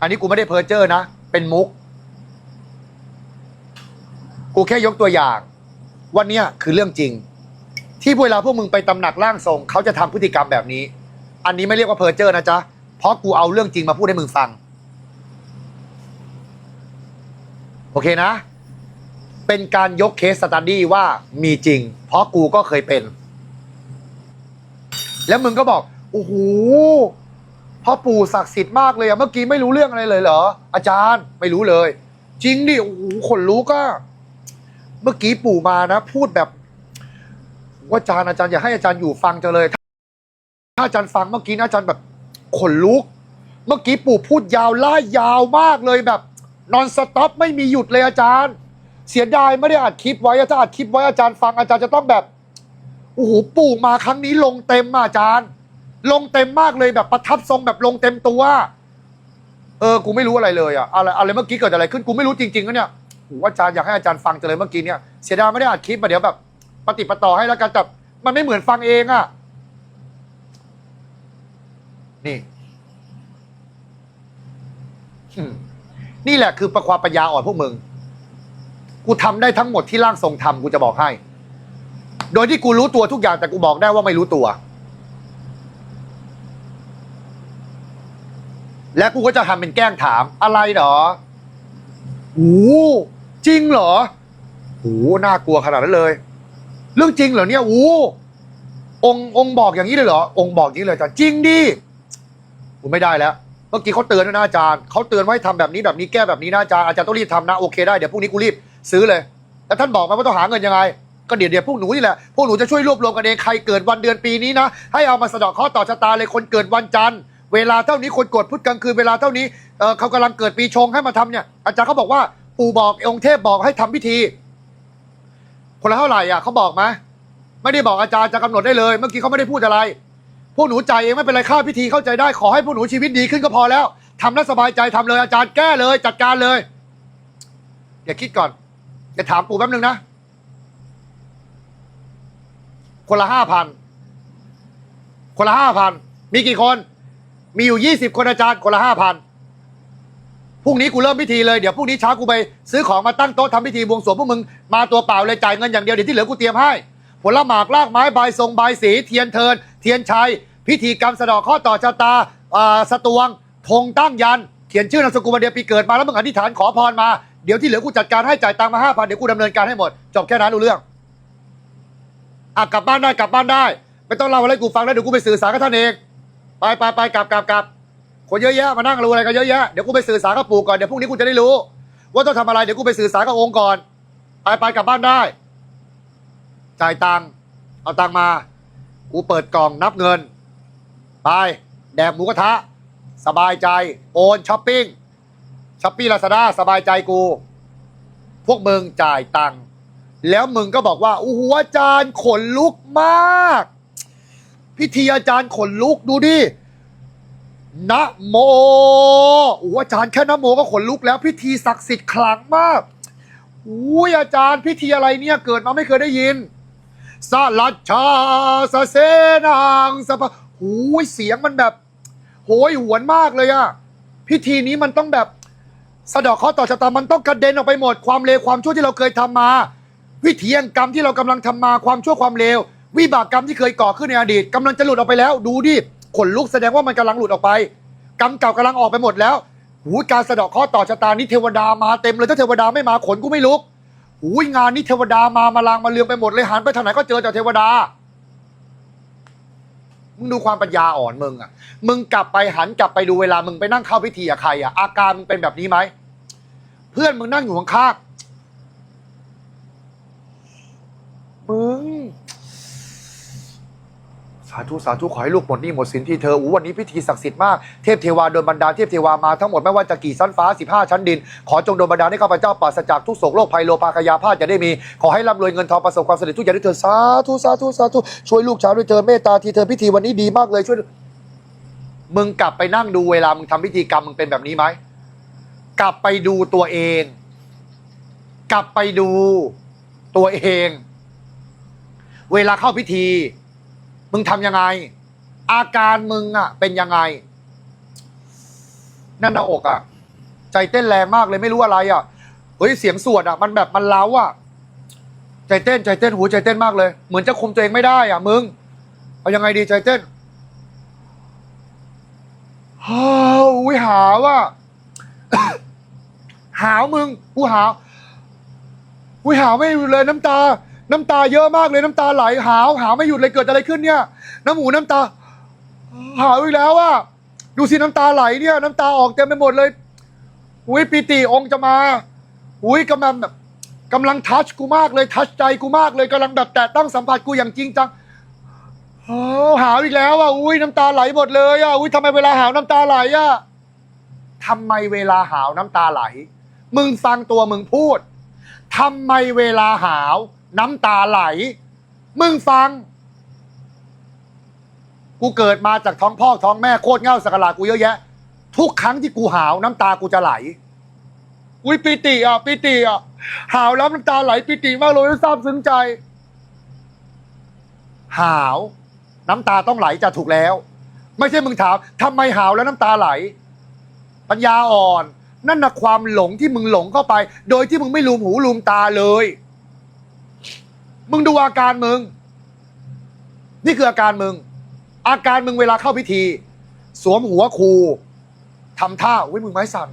อันนี้กูไม่ได้เพ้อเจ้อนะ เป็นมุก กูแค่ยกตัวอย่าง วันเนี้ยคือเรื่องจริง ที่เวลาพวกมึงไปตำหนักร่างทรงเขาจะทำพฤติกรรมแบบนี้ อันนี้ไม่เรียกว่าเพ้อเจ้อนะจ๊ะ เพราะกูเอาเรื่องจริงมาพูดให้มึงฟัง โอเคนะ เป็นการยกเคสสตัดดี้ว่ามีจริง เพราะกูก็เคยเป็น แล้วมึงก็บอก โอ้โห พ่อปู่ศักดิ์สิทธิ์มากเลยอะเมื่อกี้ไม่รู้เรื่องอะไรเลยเหรอ อาจารย์ไม่รู้เลย จริงดิโอ้โหขนลุกอะเมื่อกี้ปู่มานะ พูดแบบ ว่าอาจารย์อาจารย์อยากให้อาจารย์อยู่ฟังจังเลย ถ้าอาจารย์ฟังเมื่อกี้นะอาจารย์แบบขนลุก เมื่อกี้ปู่พูดยาวล่ายาวมากเลยแบบนอนสต็อปไม่มีหยุดเลยอาจารย์ เสียดายไม่ได้อัดคลิปไว้ถ้าอัดคลิปไว้อาจารย์ฟังอาจารย์จะต้องแบบโอ้โหปู่มาครั้งนี้ลงเต็มอาจารย์ ลงเต็มมากเลยแบบประทับทรงแบบลงเต็มตัว เออ กูไม่รู้อะไรเลยอะอะไรอะไรเมื่อกี้เกิดอะไรขึ้นกูไม่รู้จริงๆนะเนี่ยโอ้โหอาจารย์อยากให้อาจารย์ฟังจังเลยเมื่อกี้เนี่ยเสียดายไม่ได้อัดคลิปมาเดี๋ยวแบบปฏิปต่อให้แล้วกันแต่มันไม่เหมือนฟังเองอะนี่นี่แหละคือประความปัญญาอ่อนพวกมึง กูทำได้ทั้งหมดที่ร่างทรงทำกูจะบอกให้ โดยที่กูรู้ตัวทุกอย่างแต่กูบอกได้ว่าไม่รู้ตัว และกูก็จะทำเป็นแกล้งถามอะไรเหรอโอ้จริงเหรอโอ้น่ากลัวขนาดนั้นเลย เรื่องจริงเหรอเนี่ยโอ้องค์องค์บอกอย่างนี้เลยเหรอ องค์บอกอย่างนี้เลยอาจารย์จริงดิกูไม่ได้แล้ว เมื่อกี้เขาเตือนด้วยนะอาจารย์เขาเตือนไว้ทำแบบนี้แบบนี้แก้แบบนี้นะอาจารย์อาจารย์ต้องรีบทำนะโอเคได้เดี๋ยวพรุ่งนี้กูรีบซื้อเลย แล้วท่านบอกมาว่าต้องหาเงินยังไง ก็เดี๋ยวเดี๋ยวพวกหนูนี่แหละพวกหนูจะช่วยรวบรวมกันเองใครเกิดวันเดือนปีนี้นะให้เอามาสะเดาะเคราะห์ต่อชะตาเลยคนเกิดวันจันทร์ เวลาเท่านี้คนกดพุธกลางคืนเวลาเท่านี้เอ่อเขากำลังเกิดปีชงให้มาทำเนี่ยอาจารย์เขาบอกว่าปู่บอกองค์เทพบอกให้ทำพิธี คนละเท่าไหร่อะเขาบอกไหมไม่ได้บอกอาจารย์จะกำหนดได้เลย เมื่อกี้เขาไม่ได้พูดอะไร พวกหนูใจายเองไม่เป็นไรค่าพิธีเข้าใจได้ขอให้พวกหนูชีวิตดีขึ้นก็พอแล้วทำแล้วสบายใจทำเลยอาจารย์แก้เลย จัดการเลยอย่าคิดก่อนอย่าถามปู่แป๊บนึงนะ คนละห้าพัน คนละห้าพัน มีกี่คน มีอยู่ยี่สิบคนอาจารย์คนละห้าพันพรุ่งนี้กูเริ่มพิธีเลยเดี๋ยวพรุ่งนี้เช้ากูไปซื้อของมาตั้งโต๊ะทำพิธีบวงสรวงพวกมึงมาตัวเปล่าเลยจ่ายเงินอย่างเดียวเดี๋ยวที่เหลือกูเตรียมให้ผลหมากลากไม้ใบทรงใบสีเทียนเทิน เทียนชัย พิธีกรรมสะดอกข้อต่อชะตาอ่าสตวงธงตั้งยัน เขียนชื่อนามสกุลวันเดือนปีเกิดมาแล้วมึงอธิษฐานขอพรมาเดี๋ยวที่เหลือกูจัดการให้จ่ายตังค์มาห้าพันเดี๋ยวกูดำเนินการให้หมดจบแค่นั้นรู้เรื่องอะกลับบ้านได้กลับบ้านได้ ไม่ต้องเล่าอะไรกูฟังแล้วเดี๋ยวกูไปสื่อสารกับท่านเอง ไปไปไปกลับกลับกลับคนเยอะแยะมานั่งรู้อะไรกันเยอะแยะเดี๋ยวกูไปสื่อสารกับปู่ก่อนเดี๋ยวพรุ่งนี้กูจะได้รู้ ว่าต้องทำอะไรเดี๋ยวกูไปสื่อสารกับองค์ก่อนไปไปกลับบ้านได้ จ่ายตังค์เอาตังค์มา กูเปิดกล่องนับเงิน ไป แดกหมูกระทะ สบายใจ โอนช้อปปิ้งช้อปปี้ลาซาด้าสบายใจกู พวกมึงจ่ายตังค์แล้วมึงก็บอกว่าโอ้โหอาจารย์ขนลุกมาก พิธีอาจารย์ขนลุกดูดินะโมโอ้อาจารย์แค่นะโมก็ขนลุกแล้ว พิธีศักดิ์สิทธิ์ขลังมากอุ้ยอาจารย์พิธีอะไรเนี่ยเกิดมาไม่เคยได้ยินสลัดชาสะเสนางสะพะหูยเสียงมันแบบ โหยหวนมากเลยอะพิธีนี้มันต้องแบบสะดอกข้อต่อชะตามันต้องกระเด็นออกไปหมดความเลวความชั่วที่เราเคยทำมา วิถีแห่งกรรมที่เรากำลังทำมาความชั่วความเลว วิบากกรรมที่เคยก่อขึ้นในอดีตกำลังจะหลุดออกไปแล้ว ดูดิขนลุกแสดงว่ามันกำลังหลุดออกไป กรรมเก่ากำลังออกไปหมดแล้วหูยการสะเดาะเคราะห์ต่อชะตานี้เทวดามาเต็มเลยถ้าเทวดาไม่มาขนกูไม่ลุกหูยงานนี้เทวดามามาลางมาเลืองไปหมดเลยหันไปทางไหนก็เจอแต่เทวดา มึงดูความปัญญาอ่อนมึงอะ มึงกลับไปหันกลับไปดูเวลามึงไปนั่งเข้าพิธีกับใครอะอาการมึงเป็นแบบนี้ไหม เพื่อนมึงนั่งอยู่ข้างๆมึง สาธุสาธุขอให้ลูกหมดหนี้หมดสินที่เธออู้วันนี้พิธีศักดิ์สิทธิ์มากเทพเทวาโดนบันดาลเทพเทวามาทั้งหมดไม่ว่าจะกี่ชั้นฟ้า 15 ชั้นดิน ขอจงโดนบันดาลให้ข้าพเจ้าปราศจากทุกโศกโรคภัยโลภาคยาพาธจะได้มี ขอให้ร่ำรวยเงินทองประสบความสำเร็จทุกอย่างด้วยเธอสาธุสาธุสาธุช่วยลูกชาวด้วยเธอเมตตาทีเธอพิธีวันนี้ดีมากเลยช่วยมึงกลับไปนั่งดูเวลามึงทำพิธีกรรมมึงเป็นแบบนี้ไหมกลับไปดูตัวเอง กลับไปดูตัวเอง เวลาเข้าพิธี มึงทำยังไง อาการมึงอะเป็นยังไงแน่นหน้าอกอะใจเต้นแรงมากเลยไม่รู้อะไรอะเฮ้ยเสียงสวดอะมันแบบมันเล้าอะใจเต้นใจเต้นหูใจเต้นมากเลย เหมือนจะคุมตัวเองไม่ได้อะมึง เอายังไงดีใจเต้นฮ้าวอุ้ยหาว่ะหาวมึง กูหาวอุ้ยหาวไม่หยุดเลยน้ำตา น้ำตาเยอะมากเลยน้ำตาไหลหาวหาวไม่หยุดเลยเกิดอะไรขึ้นเนี่ย น้ำหมูน้ำตา หาวอีกแล้วอะดูสิน้ำตาไหลเนี่ย น้ำตาออกเต็มไปหมดเลย อุ้ยปีติองค์จะมา อุ้ยกำลังแบบกำลังทัชกูมากเลยทัชใจกูมากเลยกำลังแบบแตะต้องสัมผัสกูอย่างจริงจังโอ้หาวอีกแล้วอะอุ้ยน้ำตาไหลหมดเลยอะอุ้ยทำไมเวลาหาวน้ำตาไหลอะทำไมเวลาหาวน้ำตาไหล มึงฟังตัวมึงพูดทำไมเวลาหาว น้ำตาไหล มึงฟัง กูเกิดมาจากท้องพ่อท้องแม่โคตรเง่าสักการะกูเยอะแยะ ทุกครั้งที่กูหาวน้ำตากูจะไหล อุ้ยปิติอะปิติอะหาวแล้วน้ำตาไหลปิติมากเลยซาบซึ้งใจ หาว น้ำตาต้องไหลจะถูกแล้ว ไม่ใช่มึงถามทำไมหาวแล้วน้ำตาไหล ปัญญาอ่อน นั่นนะความหลงที่มึงหลงเข้าไป โดยที่มึงไม่ลืมหูลืมตาเลย มึงดูอาการมึง นี่คืออาการมึง อาการมึงเวลาเข้าพิธี สวมหัวครูทำท่าอุ้ยมึงไม้สั่น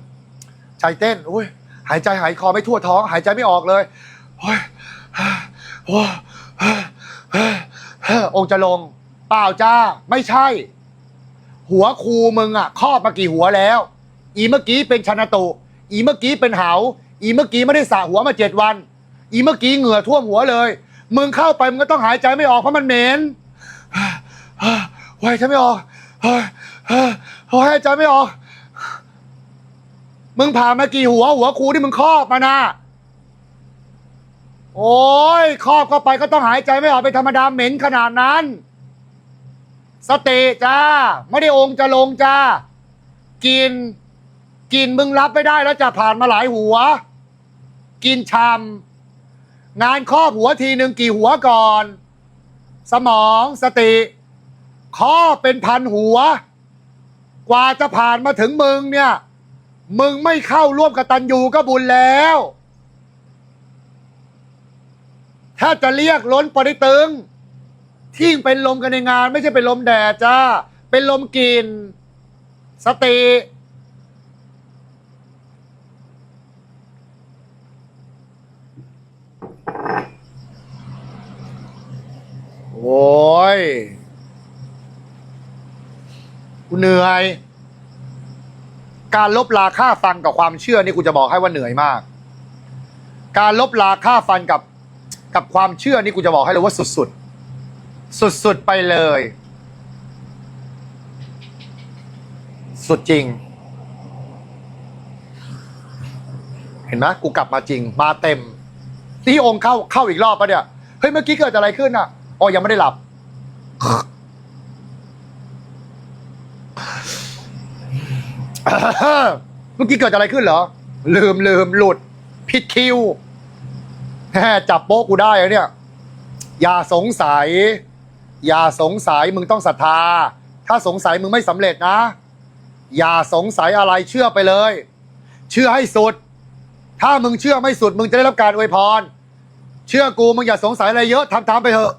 ใจเต้นอุ้ยหายใจหายคอไม่ทั่วท้อง หายใจไม่ออกเลยโอ้ยโอ้ยองค์จะลง เปล่าจ้า ไม่ใช่ หัวครูมึงอะครอบมากี่หัวแล้ว อีเมื่อกี้เป็นชนะตุอีเมื่อกี้เป็นเหา อีเมื่อกี้ไม่ได้สระหัวมาเจ็ดวัน อีเมื่อกี้เหงื่อท่วมหัวเลย มึงเข้าไปมึงก็ต้องหายใจไม่ออกเพราะมันเหม็นหายใจไม่ออกหายใจไม่ออก มึงผ่านมากี่หัวหัวครูที่มึงครอบมานะโอ้ยครอบเข้าไปก็ต้องหายใจไม่ออกเป็นธรรมดาเหม็นขนาดนั้น สติจ้า ไม่ได้องค์จะลงจ้า กิน กินมึงรับไม่ได้แล้วจะผ่านมาหลายหัว กินชำ งานครอบหัวทีหนึ่งกี่หัวก่อน สมองสติครอเป็นพันหัว กว่าจะผ่านมาถึงมึงเนี่ย มึงไม่เข้าร่วมกับตันยูก็บุญแล้ว ถ้าจะเรียกล้นปริตึง ที่เป็นลมกันในงานไม่ใช่เป็นลมแดดจ้า เป็นลมกลิน สติ โอ้ย กูเหนื่อย การลบลาค่าฟันกับความเชื่อนี่กูจะบอกให้ว่าเหนื่อยมาก การลบลาค่าฟันกับกับความเชื่อนี่กูจะบอกให้เลยว่าสุดๆ สุดๆไปเลย สุดจริง เห็นไหมกูกลับมาจริง มาเต็ม ที่องค์เข้าเข้าอีกรอบปะเนี่ย เฮ้ยเมื่อกี้เกิดอะไรขึ้นอะ อ๋อยังไม่ได้หลับ เมื่อกี้เกิดอะไรขึ้นเหรอ ลืมลืมหลุด ผิดคิวแจับโป๊กูได้แล้วเนี่ย อย่าสงสัย อย่าสงสัยมึงต้องศรัทธา ถ้าสงสัยมึงไม่สำเร็จนะ อย่าสงสัยอะไรเชื่อไปเลย เชื่อให้สุด ถ้ามึงเชื่อไม่สุด มึงจะได้รับการอวยพร เชื่อกูมึงอย่าสงสัยอะไรเยอะทำตามไปเถอะ